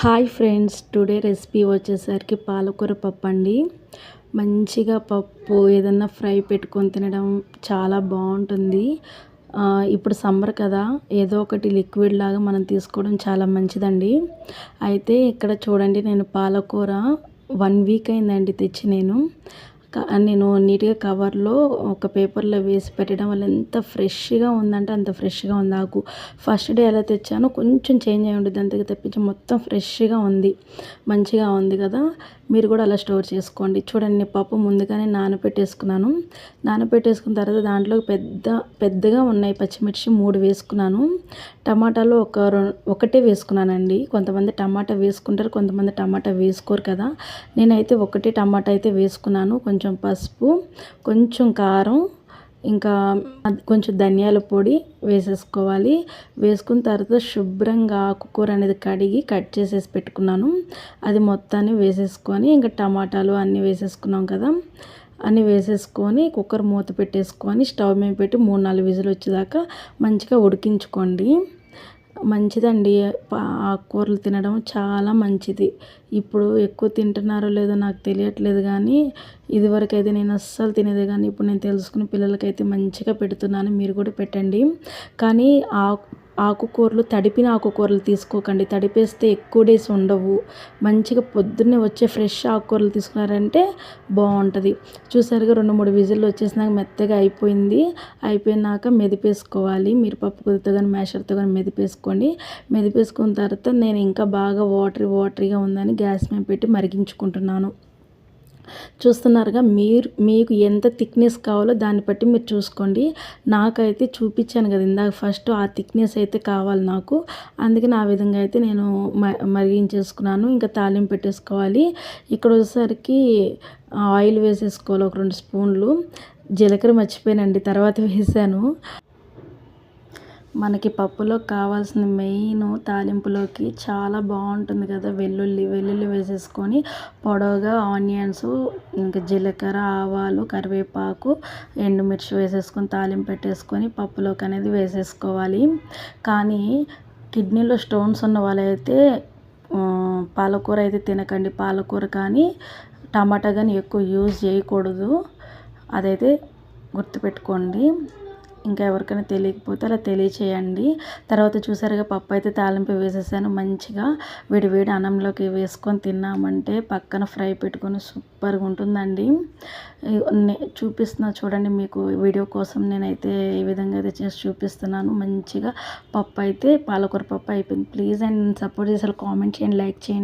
Hi friends today recipe వచ్చేసరికి పాలకూర పప్పు అండి. మంచిగా పప్పు ఏదన్నా ఫ్రై పెట్టుకొని తినడం చాలా బాగుంటుంది. ఇప్పుడు సమ్మర్ కదా ఏదో ఒకటి లిక్విడ్ లాగా మనం తీసుకోవడం చాలా మంచిదండి. అయితే ఇక్కడ చూడండి నేను పాలకూర వన్ వీక్ అయిందండి తెచ్చి నేను. నేను నీట్గా కవర్లో ఒక పేపర్లో వేసి పెట్టడం వల్ల ఎంత ఫ్రెష్గా ఉందంటే అంత ఫ్రెష్గా ఉంది. ఆకు ఫస్ట్ డే ఎలా తెచ్చానో కొంచెం చేంజ్ అయి ఉంటుంది అంతగా తెప్పించి మొత్తం ఫ్రెష్గా ఉంది. మంచిగా ఉంది కదా. మీరు కూడా అలా స్టోర్ చేసుకోండి. చూడండి పప్పు ముందుగానే నానబెట్టేసుకున్నాను నానబెట్టేసుకున్న తర్వాత దాంట్లో పెద్ద పెద్దగా ఉన్నాయి పచ్చిమిర్చి మూడు వేసుకున్నాను. టమాటాలు ఒక ఒకటే వేసుకున్నానండి. కొంతమంది టమాటా వేసుకుంటారు కొంతమంది టమాటా వేసుకోరు కదా. నేనైతే ఒకటే టమాటా అయితే వేసుకున్నాను. కొంచెం కొంచెం పసుపు కొంచెం కారం ఇంకా కొంచెం ధనియాల పొడి వేసేసుకోవాలి. వేసుకున్న తర్వాత శుభ్రంగా ఆకుకూర అనేది కడిగి కట్ చేసేసి పెట్టుకున్నాను. అది మొత్తాన్ని వేసేసుకొని ఇంకా టమాటాలు అన్నీ వేసేసుకున్నాం కదా. అన్నీ వేసేసుకొని కుక్కర్ మూత పెట్టేసుకొని స్టవ్ మీద పెట్టి మూడు నాలుగు విజులు వచ్చేదాకా మంచిగా ఉడికించుకోండి. మంచిదండి. ఆకుకూరలు తినడం చాలా మంచిది. ఇప్పుడు ఎక్కువ తింటున్నారో లేదో నాకు తెలియట్లేదు కానీ ఇదివరకు అయితే నేను అస్సలు తినేది కానీ ఇప్పుడు నేను తెలుసుకుని పిల్లలకైతే మంచిగా పెడుతున్నాను. మీరు కూడా పెట్టండి. కానీ ఆకు ఆకుకూరలు తడిపిన ఆకుకూరలు తీసుకోకండి. తడిపేస్తే ఎక్కువ డేస్ ఉండవు. మంచిగా పొద్దున్నే వచ్చే ఫ్రెష్ ఆకుకూరలు తీసుకున్నారంటే బాగుంటుంది. చూసారుగా రెండు మూడు విజిల్లు వచ్చేసినాక మెత్తగా అయిపోయింది. అయిపోయినాక మెదిపేసుకోవాలి. మీరు పప్పు కానీ మ్యాషర్తో కానీ మెదిపేసుకోండి. మెదిపేసుకున్న తర్వాత నేను ఇంకా బాగా వాటరీ వాటరీగా ఉందని గ్యాస్ మీద పెట్టి మరిగించుకుంటున్నాను. చూస్తున్నారుగా మీరు మీకు ఎంత థిక్నెస్ కావాలో దాన్ని బట్టి మీరు చూసుకోండి. నాకైతే చూపించాను కదా ఇందాక ఫస్ట్ ఆ థిక్నెస్ అయితే కావాలి నాకు. అందుకని ఆ విధంగా అయితే నేను మరిగించేసుకున్నాను. ఇంకా తాలింపు పెట్టేసుకోవాలి. ఇక్కడ వచ్చేసరికి ఆయిల్ వేసేసుకోవాలి ఒక రెండు స్పూన్లు. జీలకర్ర మర్చిపోయానండి తర్వాత వేసాను. మనకి పప్పులో కావాల్సిన మెయిన్ తాలింపులోకి చాలా బాగుంటుంది కదా వెల్లుల్లి వెల్లుల్లి వేసేసుకొని పొడవుగా ఆనియన్స్ ఇంకా జీలకర్ర ఆవాలు కరివేపాకు ఎండుమిర్చి వేసేసుకొని తాలింపు పెట్టేసుకొని పప్పులోకి అనేది వేసేసుకోవాలి. కానీ కిడ్నీలో స్టోన్స్ ఉన్న వాళ్ళైతే పాలకూర అయితే తినకండి. పాలకూర కానీ టమాటా కానీ ఎక్కువ యూజ్ చేయకూడదు. అదైతే గుర్తుపెట్టుకోండి. ఇంకా ఎవరికైనా తెలియకపోతే అలా తెలియచేయండి. తర్వాత చూసారుగా పప్పు అయితే తాలింపు వేసేసాను మంచిగా. వేడి వేడి అన్నంలోకి వేసుకొని తిన్నామంటే పక్కన ఫ్రై పెట్టుకొని సూపర్గా ఉంటుందండి. చూపిస్తున్నా చూడండి మీకు వీడియో కోసం నేనైతే ఈ విధంగా అయితే చేసి చూపిస్తున్నాను. మంచిగా పప్పు అయితే పాలకూర పప్పు అయిపోయింది. ప్లీజ్ అండ్ సపోర్ట్ చేసారు కామెంట్ చేయండి లైక్ చేయండి.